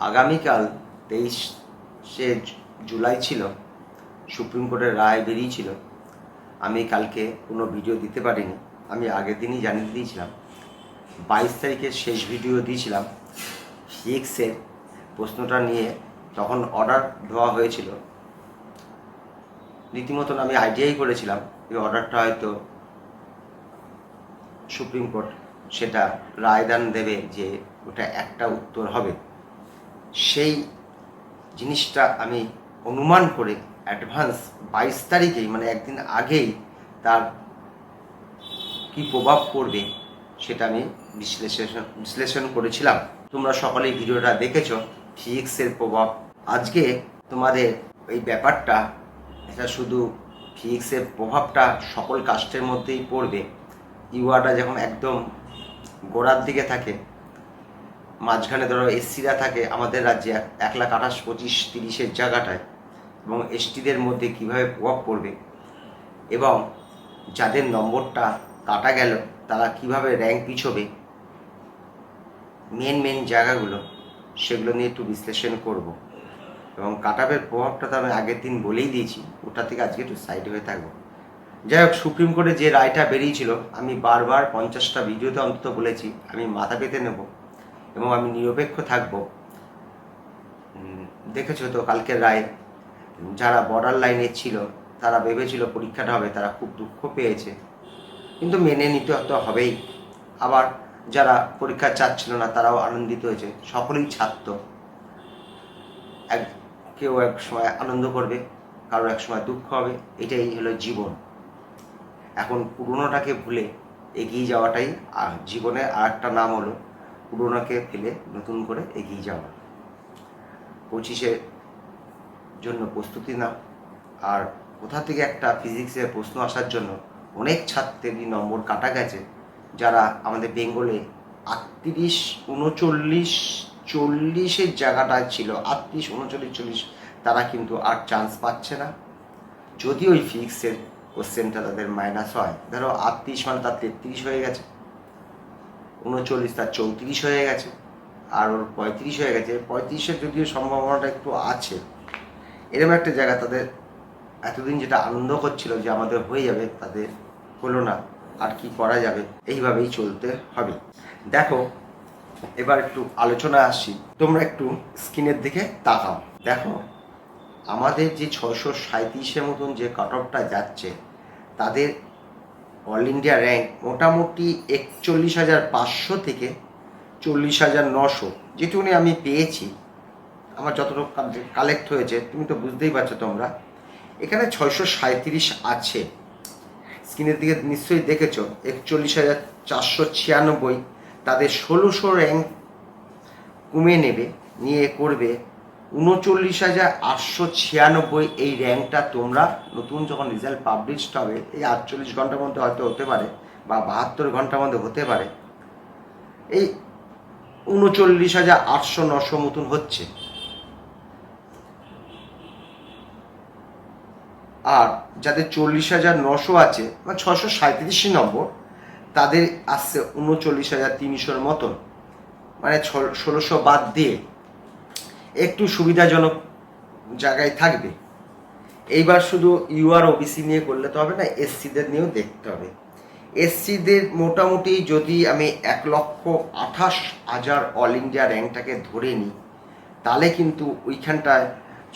আগামীকাল তেইশে জুলাই ছিল, সুপ্রিম কোর্টের রায় বেরিয়েছিল আমি কালকে কোনো ভিডিও দিতে পারিনি, আমি আগের দিনই জানিয়ে দিয়েছিলাম। বাইশ তারিখের শেষ ভিডিও দিয়েছিলাম। ফিক্সের প্রশ্নটা নিয়ে তখন অর্ডার দেওয়া হয়েছিল, রীতিমতন আমি আইডিয়াই করেছিলাম এই অর্ডারটা হয়তো সুপ্রিম কোর্ট সেটা রায়দান দেবে যে ওটা একটা উত্তর হবে। সেই জিনিসটা আমি অনুমান করে অ্যাডভান্স বাইশ তারিখেই মানে একদিন আগেই তার কি প্রভাব পড়বে সেটা আমি বিশ্লেষণ বিশ্লেষণ করেছিলাম। তোমরা সকলেই ভিডিওটা দেখেছ ফিজিক্সের প্রভাব। আজকে তোমাদের এই ব্যাপারটা, এটা শুধু ফিজিক্সের প্রভাবটা সকল কাস্টের মধ্যেই পড়বে। ইউআটা যখন একদম গোড়ার দিকে থাকে মাঝখানে ধরো এসসিরা থাকে আমাদের রাজ্যে এক- লাখ আঠাশ, পঁচিশ, তিরিশের জায়গাটায় এবং এসটিদের মধ্যে কীভাবে প্রভাব পড়বে এবং যাদের নম্বরটা কাটা গেল, তারা কীভাবে র্যাঙ্ক পিছবে মেন মেন জায়গাগুলো সেগুলো নিয়ে একটু বিশ্লেষণ করব। এবং কাটাপের প্রভাবটা তো আমি আগের দিন বলেই দিয়েছি, ওটা থেকে আজকে একটু সাইড হয়ে থাকব। যাই হোক, সুপ্রিম কোর্টে যে রায়টা বেরিয়েছিল, আমি বারবার পঞ্চাশটা ভিডিওতে অন্তত বলেছি, আমি মাথা পেতে নেব। এবং আমি নিরপেক্ষ থাকব। দেখেছ তো কালকের রায়। যারা বর্ডার লাইনে ছিল, তারা ভেবেছিল পরীক্ষাটা হবে, তারা খুব দুঃখ পেয়েছে। কিন্তু মেনে নিতে তো হবেই। আবার যারা পরীক্ষা চাচ্ছিল না, তারাও আনন্দিত হয়েছে। সকলেই ছাত্র। এক, কেউ এক সময় আনন্দ করবে কারোর এক সময় দুঃখ হবে। এটাই হলো জীবন। এখন পুরনোটাকে ভুলে এগিয়ে যাওয়াটাই জীবনের আর একটা নাম হলো পুরনোকে ফেলে নতুন করে এগিয়ে যাওয়া। পঁচিশে জন্য প্রস্তুতি নাও। আর কোথা থেকে একটা ফিজিক্সের প্রশ্ন আসার জন্য অনেক ছাত্রেরই নম্বর কাটা গেছে, যারা আমাদের বেঙ্গলে আটত্রিশ, উনচল্লিশ, চল্লিশের জায়গাটা ছিল, আটত্রিশ, উনচল্লিশ, চল্লিশ, তারা কিন্তু আর চান্স পাচ্ছে না। যদি ওই ফিজিক্সের কোশ্চেনটা তাদের মাইনাস হয়, ধরো আটত্রিশ মানে তার তেত্রিশ হয়ে গেছে। উনচল্লিশ, তার চৌত্রিশ হয়ে গেছে। আর ওর পঁয়ত্রিশ হয়ে গেছে। পঁয়ত্রিশের যদিও সম্ভাবনাটা একটু আছে, এরকম একটা জায়গা তাদের এতদিন যেটা আনন্দ করছিল যে আমাদের হয়ে যাবে, তাদের হলো না, আর কি করা যাবে, এইভাবেই চলতে হবে। দেখো, এবার একটু আলোচনা আসছি তোমরা একটু স্ক্রিনের দিকে তাকাও। দেখো, আমাদের যে ছশো সাঁত্রিশের মতন যে কাট অফটা যাচ্ছে, তাদের অল ইন্ডিয়া র্যাঙ্ক মোটামুটি একচল্লিশ হাজার পাঁচশো থেকে চল্লিশ হাজার নশো। যেটুকুনি আমি পেয়েছি, আমার যতটুকু কালেক্ট হয়েছে, তুমি তো বুঝতেই পারছ তোমরা। এখানে ছয়শো সাঁত্রিশ আছে। স্ক্রিনের দিকে নিশ্চয়ই দেখেছ, একচল্লিশ হাজার চারশো ছিয়ানব্বই। তাদের ষোলোশো র্যাঙ্ক কমে নেবে, নিয়ে করবে। উনচল্লিশ হাজার আটশো ছিয়ানব্বই এই র্যাঙ্কটা তোমরা নতুন যখন রেজাল্ট পাবলিশড হবে, এই আটচল্লিশ ঘণ্টার মধ্যে হয়তো হতে পারে বা বাহাত্তর ঘণ্টার মধ্যে হতে পারে। এই উনচল্লিশ হাজার আটশো নশো মতন হচ্ছে। আর যাদের চল্লিশ হাজার নশো আছে বা ছশো সাঁত্রিশ নম্বর, তাদের আসছে উনচল্লিশ হাজার তিনশোর মতন। মানে ষোলোশো বাদ দিয়ে একটু সুবিধাজনক জায়গায় থাকবে। এইবার শুধু ইউআর ওবিসি নিয়ে করলে তো হবে না এসসিদের নিয়েও দেখতে হবে। এসসিদের মোটামুটি যদি আমি এক লক্ষ আঠাশ হাজার অল ইন্ডিয়া র্যাঙ্কটাকে ধরে নিই, তাহলে কিন্তু ওইখানটায়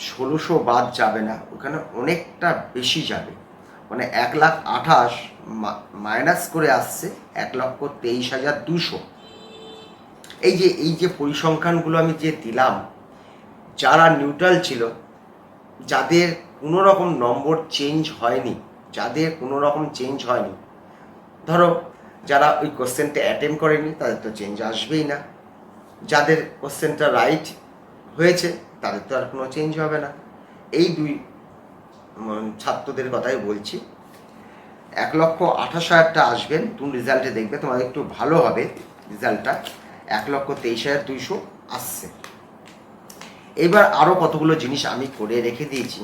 ষোলোশো বাদ যাবে না, ওখানে অনেকটা বেশি যাবে। মানে এক লাখ আঠাশ মাইনাস করে আসছে এক লক্ষ তেইশ হাজার দুশো। এই যে এই যে পরিসংখ্যানগুলো আমি যে দিলাম যারা নিউট্রাল ছিল, যাদের কোনো রকম নম্বর চেঞ্জ হয়নি, যাদের কোনো রকম চেঞ্জ হয়নি। ধরো, যারা ওই কোশ্চেনটা অ্যাটেম্প করেনি, তাদের তো চেঞ্জ আসবেই না। যাদের কোশ্চেনটা রাইট হয়েছে, তাদের তো আর কোনো চেঞ্জ হবে না। এই দুই ছাত্রদের কথাই বলছি। এক লক্ষ আঠাশ হাজারটা আসবেন, তুমি রেজাল্টে দেখবে তোমার একটু ভালো হবে রেজাল্টটা এক লক্ষ তেইশ হাজার দুইশো আসছে। এবার আরও কতগুলো জিনিস আমি করে রেখে দিয়েছি।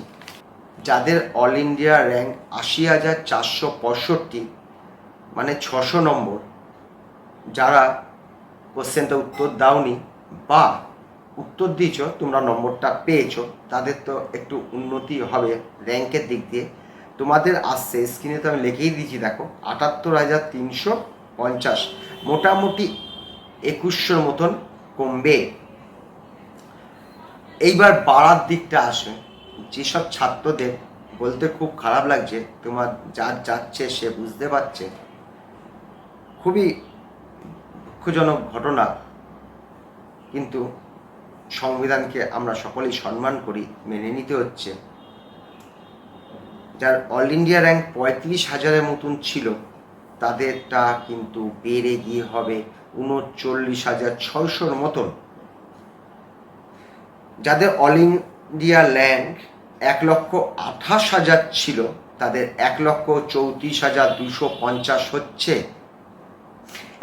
যাদের অল ইন্ডিয়া র্যাঙ্ক আশি হাজার চারশো পঁয়ষট্টি মানে ছশো নম্বর, যারা কোশ্চেনটা উত্তর দাওনি বা উত্তর দিয়েছ, তোমরা নম্বরটা পেয়েছ, তাদের তো একটু উন্নতি হবে র্যাঙ্কের দিক দিয়ে। তোমাদের আসছে স্ক্রিনে তো আমি লিখেই দিয়েছি, দেখো, আটাত্তর হাজার তিনশো পঞ্চাশ, মোটামুটি একুশশোর মতন কমবে। এইবার বাড়ার দিকটা আসে। যেসব ছাত্রদের বলতে খুব খারাপ লাগছে, তোমার যার যাচ্ছে সে বুঝতে পারছে। খুবই দুঃখজনক ঘটনা। কিন্তু সংবিধানকে আমরা সকলেই সম্মান করি, মেনে নিতে হচ্ছে। যার অল ইন্ডিয়া র্যাঙ্ক পঁয়ত্রিশ হাজারের মতন ছিল, তাদেরটা কিন্তু বেড়ে গিয়ে হবে উনচল্লিশ হাজার ছয়শোর মতন। যাদের অল ইন্ডিয়া র্যাঙ্ক এক লক্ষ আঠাশ হাজার ছিল, তাদের এক লক্ষ চৌত্রিশ হাজার দুশো পঞ্চাশ হচ্ছে।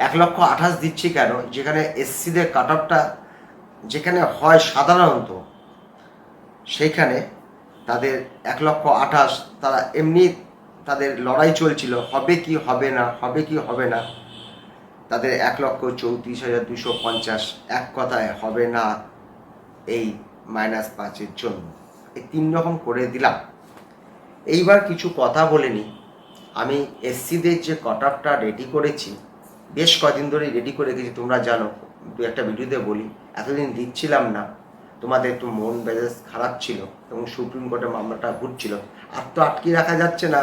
এক লক্ষ আঠাশ দিচ্ছি কেন? যেখানে এসসিদের কাট অফটা যেখানে হয় সাধারণত, সেইখানে তাদের এক লক্ষ আঠাশ, তারা এমনি তাদের লড়াই চলছিল, হবে কি, হবে না, হবে কি, হবে না। তাদের এক লক্ষ চৌত্রিশ হাজার দুশো পঞ্চাশ, এক কথায় হবে না এই মাইনাস পাঁচের জন্য। এই তিন রকম করে দিলাম। এইবার কিছু কথা বলে নিই। আমি এসসিদের যে কট রেডি করেছি, বেশ কদিন ধরেই রেডি করে রেখেছি। তোমরা জানো, দু একটা ভিডিওতে বলি, এতদিন দিচ্ছিলাম না। তোমাদের একটু মন মেজাজ খারাপ ছিল এবং সুপ্রিম কোর্টে মামলাটা ঘুরছিল। আর তো আটকে রাখা যাচ্ছে না,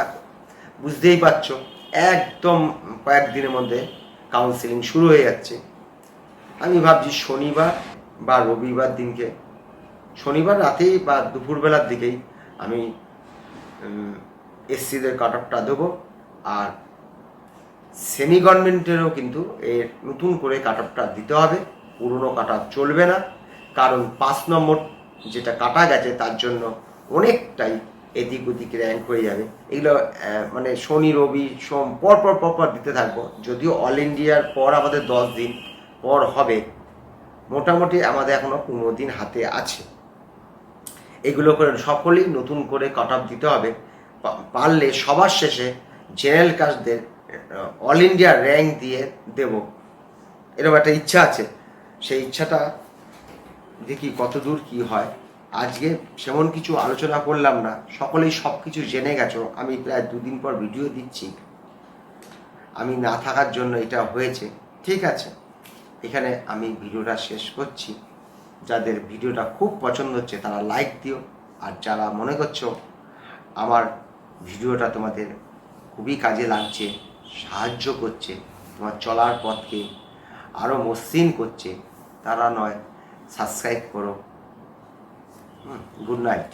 বুঝতেই পারছ। একদম কয়েকদিনের মধ্যে কাউন্সিলিং শুরু হয়ে যাচ্ছে। আমি ভাবছি শনিবার বা রবিবার দিনকে, শনিবার রাতেই বা দুপুরবেলার দিকেই আমি এসসিদের কাট অফটা দেবো। আর সেমি গভর্নমেন্টেরও কিন্তু এর নতুন করে কাট অফটা দিতে হবে। পুরনো কাট অফ চলবে না। কারণ পাঁচ নম্বর যেটা কাটা গেছে, তার জন্য অনেকটাই এদিক ওদিক র্যাঙ্ক হয়ে যাবে। এগুলো মানে শনি, রবি, সোম পর পর পর পর দিতে থাকব। যদিও অল ইন্ডিয়ার পর আমাদের দশ দিন পর হবে। মোটামুটি আমাদের এখনও পনেরো দিন হাতে আছে। এগুলো করে সকলেই নতুন করে কাট অফ দিতে হবে। পারলে সবার শেষে জেনারেল কাস্টদের অল ইন্ডিয়া র্যাঙ্ক দিয়ে দেব। এরকম একটা ইচ্ছা আছে। সেই ইচ্ছাটা দেখি কত দূর কি হয়। আজকে সেমন কিছু আলোচনা করলাম না। সকলেই সব কিছু জেনে গেছো। আমি প্রায় দুদিন পর ভিডিও দিচ্ছি। আমি না থাকার জন্য এটা হয়েছে। ঠিক আছে। এখানে আমি ভিডিওটা শেষ করছি। যাদের ভিডিওটা খুব পছন্দ হচ্ছে, তারা লাইক দিও। আর যারা মনে করছ আমার ভিডিওটা তোমাদের খুবই কাজে লাগছে, সাহায্য করছে, তোমার চলার পথকে আরও মসৃণ করছে, তারা নয় সাবস্ক্রাইব করো। Good night